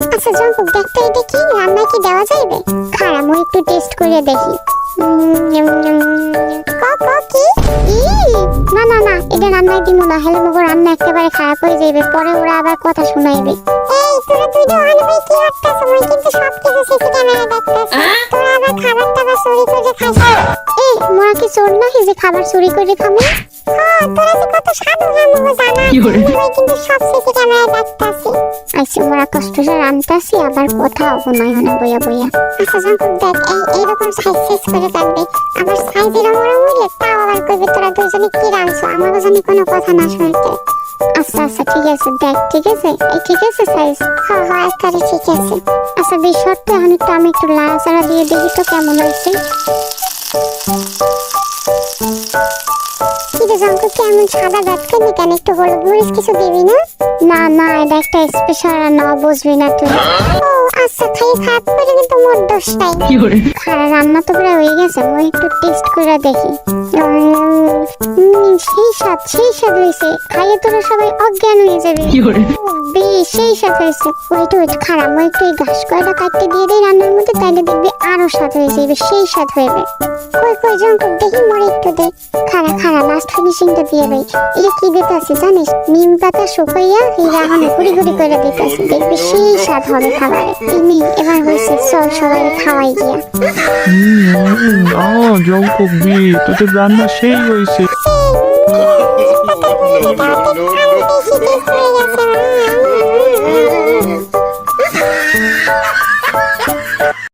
আচ্ছা জঙ্কুক দেখ তো এটা কি রান্না কি দেওয়া যাইবে? খারাপ একটু টেস্ট করে দেখি। ক ই, না না না এটা রান্নায় দিব না হলে মগো রান্না একেবারে খারাপ হয়ে যাবে পরে ওরা আবার কথা শোনাইবে। এই তোরা তুই তো আনবে কি একটা সময় কিন্তু সব কিছু সিসি ক্যামেরা দেখতেছ। তোরা আবার খাবার টাবার চুরি করে মোরা কি চোর না যে খাবার চুরি করে খামু হ্যাঁ তোরা যে কত সাধু হামগো জানা। আমি কিন্তু সব সিসি ক্যামেরা দেখতাছি আইসে মোরা কষ্ট করে রান্তাছি আবার কথা হব না এখানে বইয়া বইয়া। আচ্ছা জঙ্কুক দেখ এই এইরকম সাইজ সাইজ করে কাটবে আবার সাইজ এরকম ওরম হইলে তাও আবার কইবে তোরা দুজনে কি রাঁধছো? আমারও জানি কোনো কথা না শুনতে। আচ্ছা আচ্ছা ঠিক আছে দেখ ঠিক আছে? এই ঠিক আছে সাইজ হ্যাঁ হ্যাঁ একবারে ঠিক আছে। আচ্ছা বেশ শর্ত এখন একটু আমি একটু লাড়াচাড়া দিয়ে দেখি তো কেমন হয়েছে। কি রে কেমন সাদা দাঁত কেন কেন? একটু হলুদ মরিচ কিছু দিবি না? না না এটা একটা স্পেশাল রান্না বুঝবি না তুই। ও আচ্ছা খাই খারাপ করে কিন্তু মোট দোষ নাই খারা রান্না তো প্রায় হয়ে গেছে মই একটু টেস্ট করে দেখি। সেই স্বাদ সেই স্বাদ হয়েছে খাইয়ে তোরা সবাই অজ্ঞান হয়ে যাবে। বেশ সেই স্বাদ হয়েছে ওইটা ওইটা খারাপ একটু এই ঘাস কয়টা কাটতে দিয়ে দিই রান্নার মধ্যে তাইলে দেখবি আরও স্বাদ হয়ে যাবে সেই স্বাদ হইবে। কই কই জঙ্কুক দেখি মরে একটু দে। খারা খারা লাস্ট ফিনিশিংটা দিয়ে দেই। এটা কি দিতেছে জানিস? নিম পাতা শুকাইয়া এই রাহানে গুড়ি গুড়ি করে দিতেছে। দেখবি সেই স্বাদ হবে খাবারে। এমনি এবার হয়েছে চল সবাই খাওয়াই গিয়া। হুম আ জঙ্কুক বি তোদের রান্না সেই হয়েছে বেশি টেস্ট হয়ে গেছে